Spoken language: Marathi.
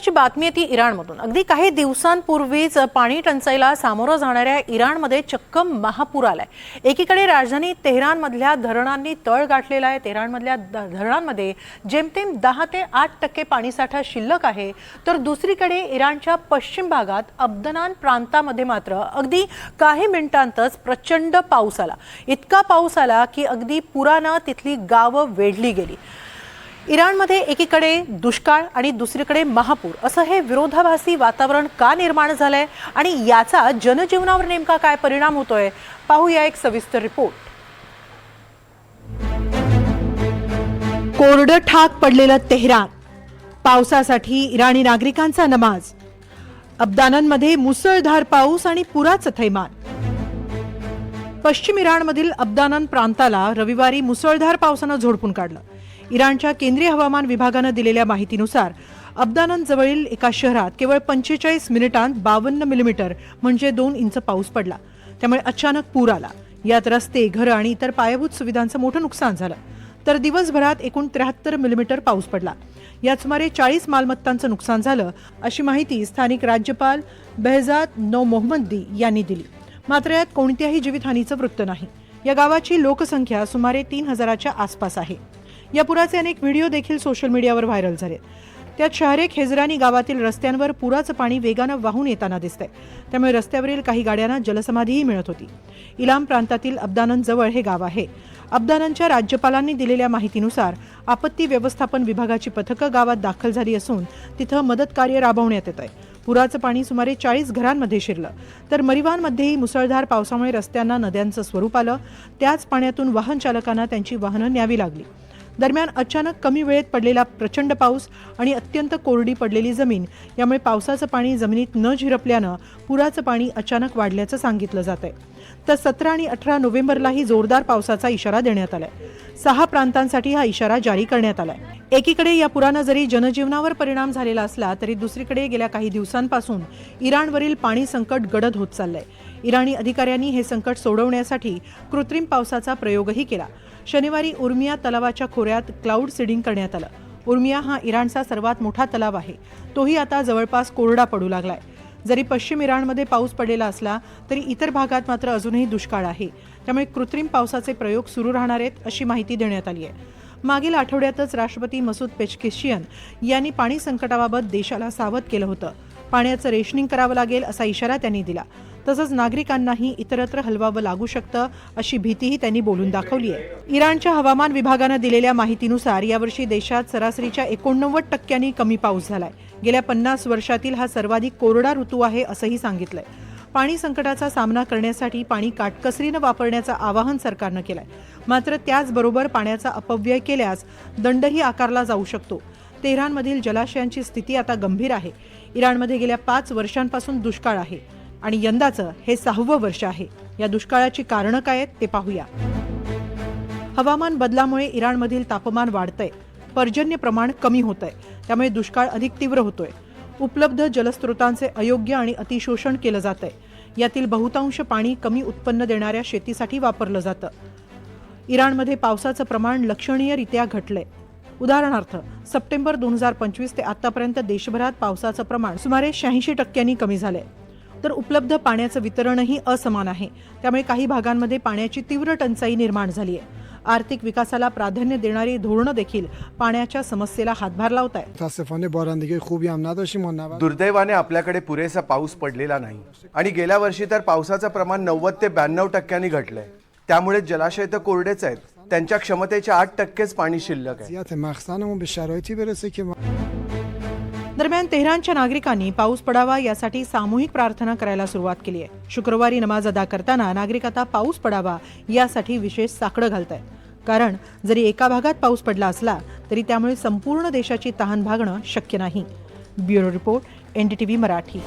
महत्वाची बातमी आहे ती इराणमधून. अगदी काही दिवसांपूर्वीच पाणी टंचाईला सामोरं जाणाऱ्या इराणमध्ये चक्क महापूर आलाय. एकीकडे राजधानी तेहरानमधल्या धरणांनी तळ गाठलेला आहे. तेहरानमधल्या धरणांमध्ये जेमतेम दहा ते आठ टक्के पाणीसाठा शिल्लक आहे. तर दुसरीकडे इराणच्या पश्चिम भागात अब्दनान प्रांतामध्ये मात्र अगदी काही मिनिटांतच प्रचंड पाऊस आला. इतका पाऊस आला की अगदी पुरानं तिथली गावं वेढली गेली. इराणमध्ये एकीकडे दुष्काळ आणि दुसरीकडे महापूर. असं हे विरोधाभासी वातावरण का निर्माण झालंय आणि याचा जनजीवनावर नेमका काय परिणाम होतोय? पाहूया एक सविस्तर रिपोर्ट. कोरडं ठाक पडलेलं तेहरान. पावसासाठी इराणी नागरिकांचा नमाज. अब्दानांमध्ये मुसळधार पाऊस आणि पुराचं थैमान. पश्चिम इराणमधील अब्दानान प्रांताला रविवारी मुसळधार पावसानं झोडपून काढलं. इराणच्या केंद्रीय हवामान विभागानं दिलेल्या माहितीनुसार अब्दानान जवळील एका शहरात केवळ पंचेचाळीस मिनिटांत बावन्न मिलीमीटर म्हणजे दोन इंच पाऊस पडला. त्यामुळे अचानक पूर आला. यात रस्ते घरं आणि इतर पायाभूत सुविधांचं मोठं नुकसान झालं. तर दिवसभरात एकूण त्र्याहत्तर मिलीमीटर पाऊस पडला. यात सुमारे चाळीस मालमत्तांचं नुकसान झालं अशी माहिती स्थानिक राज्यपाल बेहजाद नो मोहम्मदी यांनी दिली. मात्र यात कोणत्याही जीवितहानीचं वृत्त नाही. या गावाची लोकसंख्या सुमारे तीन हजाराच्या आसपास आहे. या पुराचे अनेक व्हिडिओ देखील सोशल मीडियावर व्हायरल झाले. त्यात शहरे खेजरानी गावातील रस्त्यांवर पुराचं पाणी वेगानं वाहून येताना दिसतंय. त्यामुळे रस्त्यावरील काही गाड्यांना जलसमाधीही मिळत होती. इलाम प्रांतातील अब्दानन जवळ हे गाव आहे. अब्दाननच्या राज्यपालांनी दिलेल्या माहितीनुसार आपत्ती व्यवस्थापन विभागाची पथकं गावात दाखल झाली असून तिथं मदत कार्य राबवण्यात येत आहे पुराचं पाणी सुमारे चाळीस घरांमध्ये शिरलं. तर मरिवानमध्येही मुसळधार पावसामुळे रस्त्यांना नद्यांचं स्वरूप आलं. त्याच पाण्यातून वाहन चालकांना त्यांची वाहनं न्यावी लागली. दरम्यान अचानक कमी वेळेत पडलेला प्रचंड पाऊस आणि अत्यंत कोरडी पडलेली जमीन यामुळे पावसाचं पाणी जमिनीत न झिरपल्यानं पुराचं पाणी अचानक वाढल्याचं सांगितलं जात आहे तर सतरा आणि अठरा नोव्हेंबरलाही जोरदार पावसाचा इशारा देण्यात आलाय. सहा प्रांतांसाठी हा इशारा जारी करण्यात आलाय. एकीकडे या पुरानं जरी जनजीवनावर परिणाम झालेला असला तरी दुसरीकडे गेल्या काही दिवसांपासून इराणवरील पाणी संकट गडद होत चाललंय. इराणी अधिकाऱ्यांनी हे संकट सोडवण्यासाठी कृत्रिम पावसाचा प्रयोगही केला. शनिवारी उर्मिया तलावाच्या खोऱ्यात क्लाउड सीडिंग करण्यात आलं. उर्मिया हा इराणचा सर्वात मोठा तलाव आहे. तोही आता जवळपास कोरडा पडू लागलाय. जरी पश्चिम इराणमध्ये पाऊस पडलेला असला तरी इतर भागात मात्र अजूनही दुष्काळ आहे. त्यामुळे कृत्रिम पावसाचे प्रयोग सुरू राहणार आहेत अशी माहिती देण्यात आली आहे. मागील आठवड्यातच राष्ट्रपती मसूद पेचकेशियन यांनी पाणी संकटाबाबत देशाला सावध केलं होतं. पाण्याचं रेशनिंग करावं लागेल असा इशारा त्यांनी दिला. तसंच नागरिकांनाही इतरत्र हलवावं लागू शकतं अशी भीतीही त्यांनी बोलून दाखवली आहे इराणच्या हवामान विभागानं दिलेल्या माहितीनुसार यावर्षी देशात सरासरीच्या एकोणनव्वद टक्क्यांनी कमी पाऊस झालाय. गेल्या पन्नास वर्षातील हा सर्वाधिक कोरडा ऋतू आहे असंही सांगितलंय. पाणी संकटाचा सामना करण्यासाठी पाणी काटकसरीनं वापरण्याचं आवाहन सरकारनं केलंय. मात्र त्याचबरोबर पाण्याचा अपव्यय केल्यास दंडही आकारला जाऊ शकतो. तेहरानमधील जलाशयांची स्थिती आता गंभीर आहे. इराणमध्ये गेल्या पाच वर्षांपासून दुष्काळ आहे. आणि यंदाचं हे सहावं वर्ष आहे. या दुष्काळाची कारणं काय आहेत ते पाहूया. हवामान बदलामुळे इराणमधील तापमान वाढतंय. पर्जन्य प्रमाण कमी होत आहे त्यामुळे दुष्काळ अधिक तीव्र होतोय. उपलब्ध जलस्रोतांचे अयोग्य आणि अतिशोषण केलं जात आहे यातील बहुतांश पाणी कमी उत्पन्न देणाऱ्या शेतीसाठी वापरलं जातं. इराणमध्ये पावसाचं प्रमाण लक्षणीयरित्या घटलंय. उदाहरणार्थ सप्टेंबर दोन हजार पंचवीस ते आतापर्यंत देशभरात पावसाचं प्रमाण सुमारे शहाऐंशी टक्क्यांनी कमी झालंय. तर उपलब्ध पाण्याचं वितरणही असमान आहे. त्यामुळे काही भागांमध्ये पाण्याची तीव्र टंचाई निर्माण झाली आहे. आर्थिक विकासाला प्राधान्य देणारी धोरणं देखील पाण्याच्या समस्येला हातभार लावत आहे दुर्दैवाने आपल्याकडे पुरेसा पाऊस पडलेला नाही. आणि गेल्या वर्षी तर पावसाचं प्रमाण नव्वद ते ब्याण्णव टक्क्यांनी घटलंय. त्यामुळे जलाशय तर कोरडेच आहेत. त्यांच्या क्षमतेच्या आठ टक्केच पाणी शिल्लक आहे. दरम्यान तेहरानच्या नागरिकांनी पाऊस पडावा यासाठी सामूहिक प्रार्थना करायला सुरुवात केली आहे. शुक्रवारी नमाज अदा करताना नागरिक आता पाऊस पडावा यासाठी विशेष साकडं घालत आहेत कारण जरी एका भागात पाऊस पडला असला तरी त्यामुळे संपूर्ण देशाची तहान भागणं शक्य नाही. Bureau report NDTV Marathi.